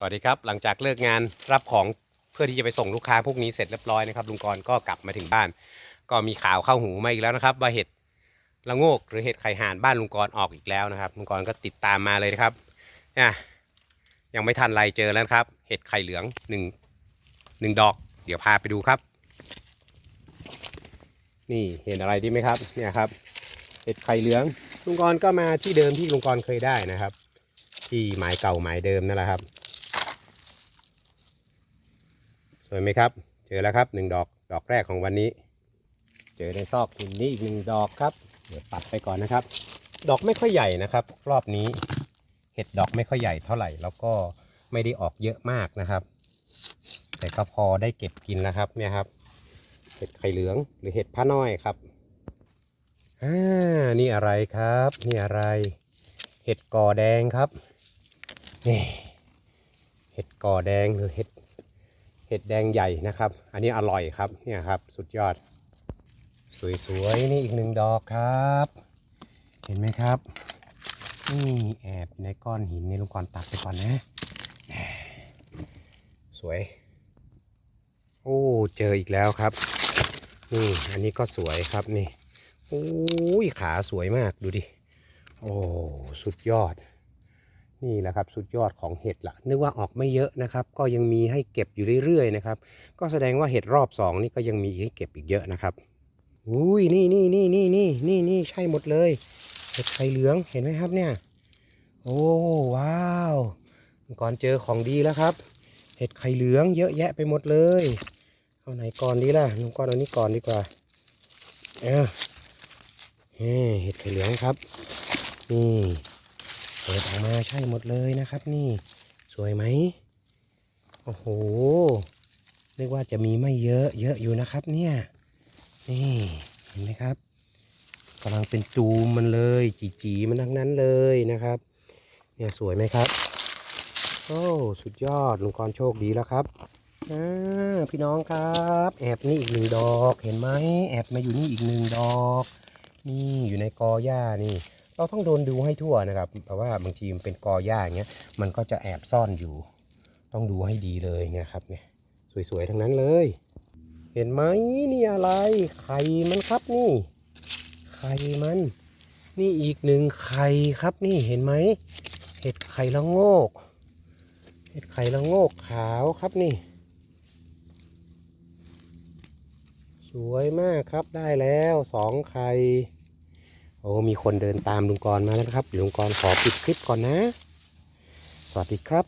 สวัสดีครับ หลังจากเลิกงานรับของเพื่อที่จะไปส่งลูกค้าพวกนี้เสร็จเรียบร้อยนะครับลุงกรณ์ก็กลับมาถึงบ้าน ก็มีข่าวเข้าหูมาอีกแล้วนะครับ ว่าเห็ดละโงกหรือเห็ดไข่ห่านบ้านลุงกรณ์ออกอีกแล้วนะครับลุงกรณ์ก็ติดตามมาเลยนะครับเนี่ยยังไม่ทันไรเจอแล้วครับ เห็ดไข่เหลืองหนึ่งหนึ่งดอก เดี๋ยวพาไปดูครับ นี่เห็นอะไรดีไหมครับเนี่ยครับ เห็ดไข่เหลืองลุงกรณ์ก็มาที่เดิมที่ลุงกรณ์เคยได้นะครับ ที่หมายเก่าหมายเดิมนั่นแหละครับ สวยไหมครับ เจอแล้วครับหนึ่งดอกดอกแรกของวันนี้ เจอในซอกหินนี้อีกหนึ่งดอกครับ เดี๋ยวปัดไปก่อนนะครับ ดอกไม่ค่อยใหญ่นะครับ รอบนี้ เห็ดดอกไม่ค่อยใหญ่เท่าไหร่ แล้วก็ไม่ได้ออกเยอะมากนะครับ แต่ก็พอได้เก็บกินแล้วครับเนี่ยครับ เห็ดไข่เหลืองหรือเห็ดผ้าน้อยครับอ่านี่อะไรครับ นี่อะไร เห็ดกอแดงครับนี่เห็ดกอแดงหรือเห็ด เห็ดแดงใหญ่นะครับ อันนี้อร่อยครับเนี่ยครับสุดยอด สวยๆนี่อีกหนึ่งดอกครับ เห็นไหมครับนี่แอบในก้อนหินในลูกกรตัดไปก่อนนะ สวย โอ้เจออีกแล้วครับ นี่อันนี้ก็สวยครับนี่โอ้ยขาสวยมากดูดิ โอ้สุดยอด นี่แหละครับสุดยอดของเห็ดละนึกว่าออกไม่เยอะนะครับ ก็ยังมีให้เก็บอยู่เรื่อยๆนะครับ ก็แสดงว่าเห็ดรอบสองนี่ก็ยังมีให้เก็บอีกเยอะนะครับอุ้ยนี่นี่นี่นี่นี่นี่นี่ใช่หมดเลยเห็ดไข่เหลืองเห็นไหมครับเนี่ย โอ้ว้าวก่อนเจอของดีแล้วครับ เห็ดไข่เหลืองเยอะแยะไปหมดเลยเอาไหนก่อนดีล่ะลุงก้อนเอานี้ก่อนดีกว่าเออเฮ้เห็ดไข่เหลืองครับนี่ เปิดออกมาใช่หมดเลยนะครับ นี่สวยไหมโอ้โหนึกว่าจะมีไม่เยอะเยอะอยู่นะครับ เนี่ยนี่เห็นไหมครับกำลังเป็นจูมมันเลยจีจีๆมันทั้งนั้นเลยนะครับ เนี่ยสวยไหมครับโอ้สุดยอดลุงกรโชคดีแล้วครับพี่น้องครับ แอบนี่อีกหนึ่งดอกเห็นไหมแอบมาอยู่นี่อีกหนึ่งดอก นี่อยู่ในกอหญ้านี่ เราต้องโดนดูให้ทั่วนะครับเพราะว่าบางทีมันเป็นกอหญ้าอย่างเงี้ยมันก็จะแอบซ่อนอยู่ ต้องดูให้ดีเลยเนี่ยครับเนี่ยสวยๆทั้งนั้นเลย เห็นไหมนี่อะไรไข่มันครับนี่ไข่มัน นี่อีกหนึ่งไข่ครับนี่เห็นไหมเห็ดไข่ละโงก เห็ดไข่ละโงกขาวครับนี่ สวยมากครับได้แล้วสองไข่ อ้มีคนเดินตามลุงกรณ์มาแล้วนะครับลุงกรณ์ขอปิดคลิปก่อนนะ สวัสดีครับ